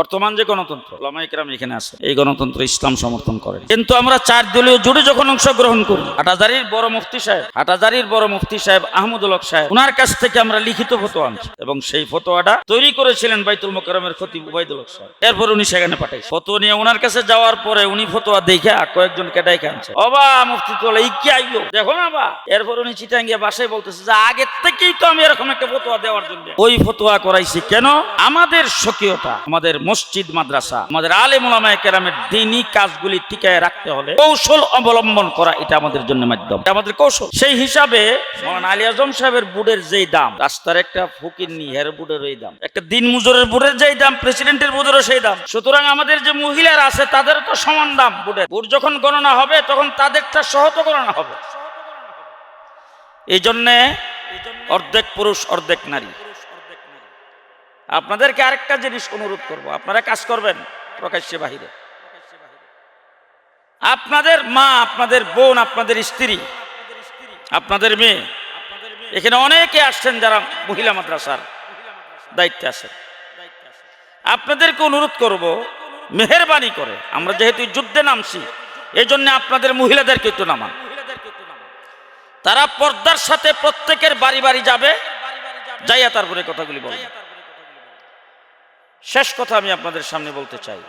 বর্তমান যে গণতন্ত্র লামাইকরাম এখানে আছে, এই গণতন্ত্র ইসলাম সমর্থন করে। কিন্তু আমরা চার দলীয় জোটে যখন অংশগ্রহণ করি, হাটাজারির বড় মুফতি সাহেব, হাটাজারির বড় মুফতি সাহেব আহমদুল হক সাহেব ওনার কাছ থেকে আমরা লিখিত ফতোয়া আনছি এবং সেই ফতোয়াটা তৈরি করেছিলেন বাইতুল মোকারমের খতিব উবাইদুল হক সাহেব। এরপর উনি সেখানে পাঠাইছেন ফতোয়া নিয়ে ওনার কাছে যাওয়ার পরে উনি ফতোয়া দেখে কয়েকজন কেটাই কানছে অবা মুফতি তোলা, এই কি আইলো? দেখো না বা। এরপর উনি চিটাং গিয়ে বাসায় বলতেছে যে আগের থেকেই তো আমি এরকম একটা ফতোয়া দেওয়ার জন্য। ওই ফতোয়া করাইছি কেন? আমাদের স্বকীয়তা, আমাদের মসজিদ, মাদ্রাসা, আমাদের আলে মোলামায় কেরামের দিনই কাজগুলি টিকায় রাখতে হলে কৌশল অবলম্বন করা এটা আমাদের জন্য মাধ্যম আমাদের কৌশল। সেই হিসাবে আলী আজম সাহেবের বুডের যেই দাম, রাস্তার একটা ফকির নি হের বুডের ওই দাম, একটা দিন মজুরের বুডের যেই দাম, প্রেসিডেন্টের বুডেরও সেই দাম। সুতরাং আমাদের যে মহিলারা আছে তাদের তো সমান দাম বুডের বুট যখন গণনা হবে তখন তাদেরটা সহত গণনা হবে। এই জন্যে অর্ধেক পুরুষ, অর্ধেক নারী। আপনাদেরকে আরেকটা জিনিস অনুরোধ করব। আপনারা কাজ করবেন প্রকাশ্যে বাহিরে। আপনাদের মা, আপনাদের বোন, আপনাদের স্ত্রী, আপনাদের মেয়ে, এখানে অনেকে আসছেন যারা মহিলা মাদ্রাসার দায়িত্বে আছেন। আপনাদেরকে অনুরোধ করব, মেহরবানি করে। আমরা যেহেতু যুদ্ধে নামছি এই জন্য আপনাদের মহিলাদেরকে একটু নামান। তারা পর্দার সাথে প্রত্যেকের বাড়ি বাড়ি যাবে। যাইয়া তারপরে কথাগুলি বল শেষ কথা আমি আপনাদের সামনে বলতে চাই।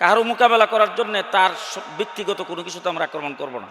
কারও মোকাবেলা করার জন্য তার ব্যক্তিগত কোনো কিছুতে আমরা আক্রমণ করব না।